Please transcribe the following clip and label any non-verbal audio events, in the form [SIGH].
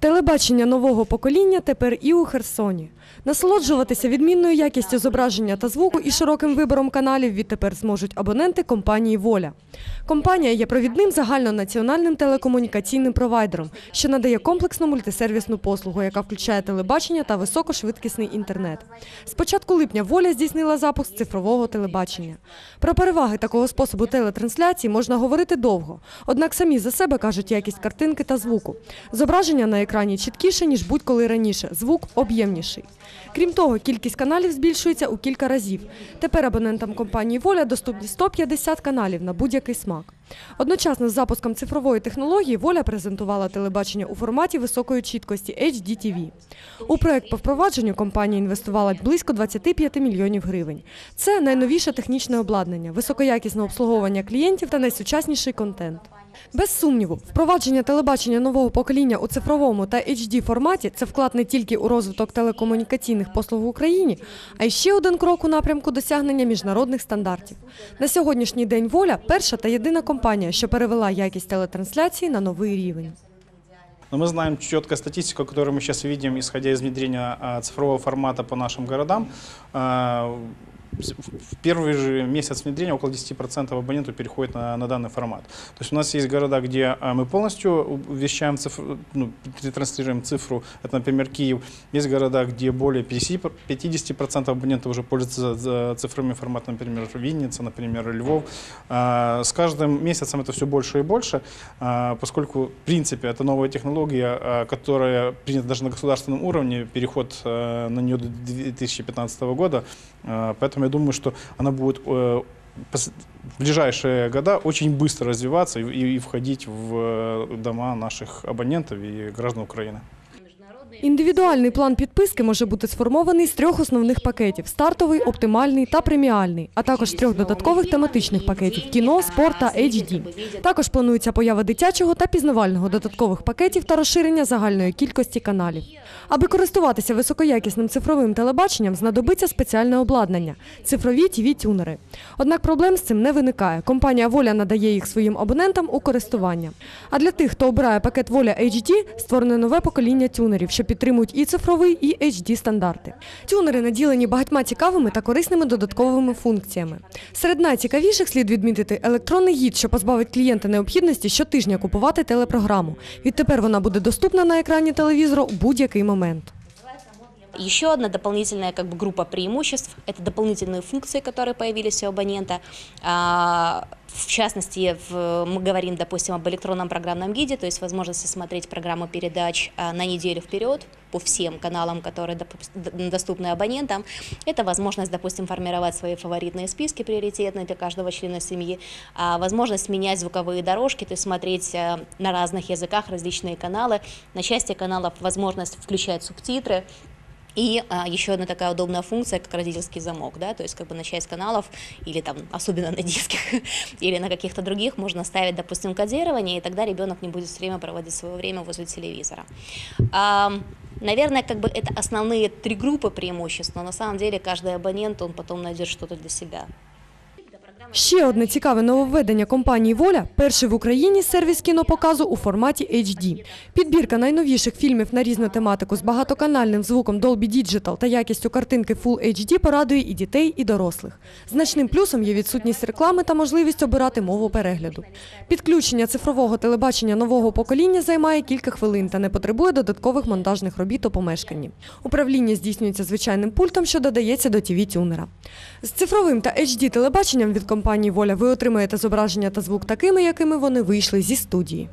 Телебачення нового покоління тепер і у Херсоні. Насолоджуватися відмінною якістю зображення та звуку і широким вибором каналів відтепер зможуть абоненти компанії Воля. Компанія є провідним загальнонаціональним телекомунікаційним провайдером, що надає комплексну мультисервісну послугу, яка включає телебачення та високошвидкісний інтернет. З початку липня Воля здійснила запуск цифрового телебачення. Про переваги такого способу телетрансляції можна говорити довго, однак самі за себе кажуть якість картинки та звуку. Зображення на екрані чіткіше, ніж будь-коли раніше, звук об'ємніший. Крім того, кількість каналів збільшується у кілька разів. Тепер абонентам компанії Воля доступні 150 каналів на будь-який смак. Одночасно з запуском цифрової технології Воля презентувала телебачення у форматі високої чіткості HDTV. У проект по впровадженню компанія інвестувала близько 25 мільйонів гривень. Це найновіше технічне обладнання, високоякісне обслуговування клієнтів та найсучасніший контент. Без сумніву, впровадження телебачення нового покоління у цифровому та HD форматі це вклад не тільки у розвиток телекомунікаційних послуг в Україні, а й ще один крок у напрямку досягнення міжнародних стандартів. На сьогоднішній день воля перша та єдина компанія, що перевела якість телетрансляції на новий рівень. Но мы знаем четко статистику, которую мы сейчас видим, исходя из внедрения цифрового формата по нашим городам. В первый же месяц внедрения около 10% абонентов переходит на, на данный формат. То есть у нас есть города, где а, мы полностью вещаем цифру, ну, транслируем цифру, это, например, Киев. Есть города, где более 50%, 50% абонентов уже пользуются цифровыми форматами, например, Винница, например, Львов. А, С каждым месяцем это все больше и больше, а, поскольку, в принципе, это новая технология, которая принята даже на государственном уровне, переход на нее до 2015 года. Поэтому я думаю, что она будет э, пос- в ближайшие года очень быстро развиваться и, и- и входить в э, дома наших абонентов и граждан Украины. Індивідуальний план підписки може бути сформований з трьох основних пакетів: стартовий, оптимальний та преміальний, а також трьох додаткових тематичних пакетів кіно, спорт та HD. Також планується поява дитячого та пізнавального додаткових пакетів та розширення загальної кількості каналів. Аби користуватися високоякісним цифровим телебаченням, знадобиться спеціальне обладнання цифрові tv тюнери Однак проблем з цим не виникає. Компанія Воля надає їх своїм абонентам у користування. А для тих, хто обирає пакет Воля HD, створене нове покоління тюнерів, що підтримують і цифровий, і HD стандарти. Тюнери наділені багатьма цікавими та корисними додатковими функціями. Серед найцікавіших слід відмітити електронний гід, що позбавить клієнта необхідності щотижня купувати телепрограму. Відтепер вона буде доступна на екрані телевізора у будь-який момент. Еще одна дополнительная как бы, группа преимуществ – это дополнительные функции, которые появились у абонента. В частности, в- мы говорим, допустим, об электронном программном гиде, то есть возможности смотреть программу передач а, на неделю вперед по всем каналам, которые доступны абонентам. Это возможность, допустим, формировать свои фаворитные списки приоритетные для каждого члена семьи, а, возможность менять звуковые дорожки, то есть смотреть а, на разных языках различные каналы. На части каналов возможность включать субтитры, и а, еще одна такая удобная функция, как родительский замок, да, то есть как бы на часть каналов или там, особенно на детских, [LAUGHS] или на каких-то других, можно ставить, допустим, кодирование, и тогда ребенок не будет все время проводить свое время возле телевизора. А, наверное, как бы это основные три группы преимуществ, но на самом деле каждый абонент, он потом найдет что-то для себя. Ще одне цікаве нововведення компанії Воля перший в Україні сервіс кінопоказу у форматі HD. Підбірка найновіших фільмів на різну тематику з багатоканальним звуком Dolby Digital та якістю картинки Full HD порадує і дітей, і дорослих. Значним плюсом є відсутність реклами та можливість обирати мову перегляду. Підключення цифрового телебачення нового покоління займає кілька хвилин та не потребує додаткових монтажних робіт у помешканні. Управління здійснюється звичайним пультом, що додається до tv тюнера З цифровим та HD телебаченням від компанії Воля ви отримаєте зображення та звук такими, якими вони вийшли зі студії.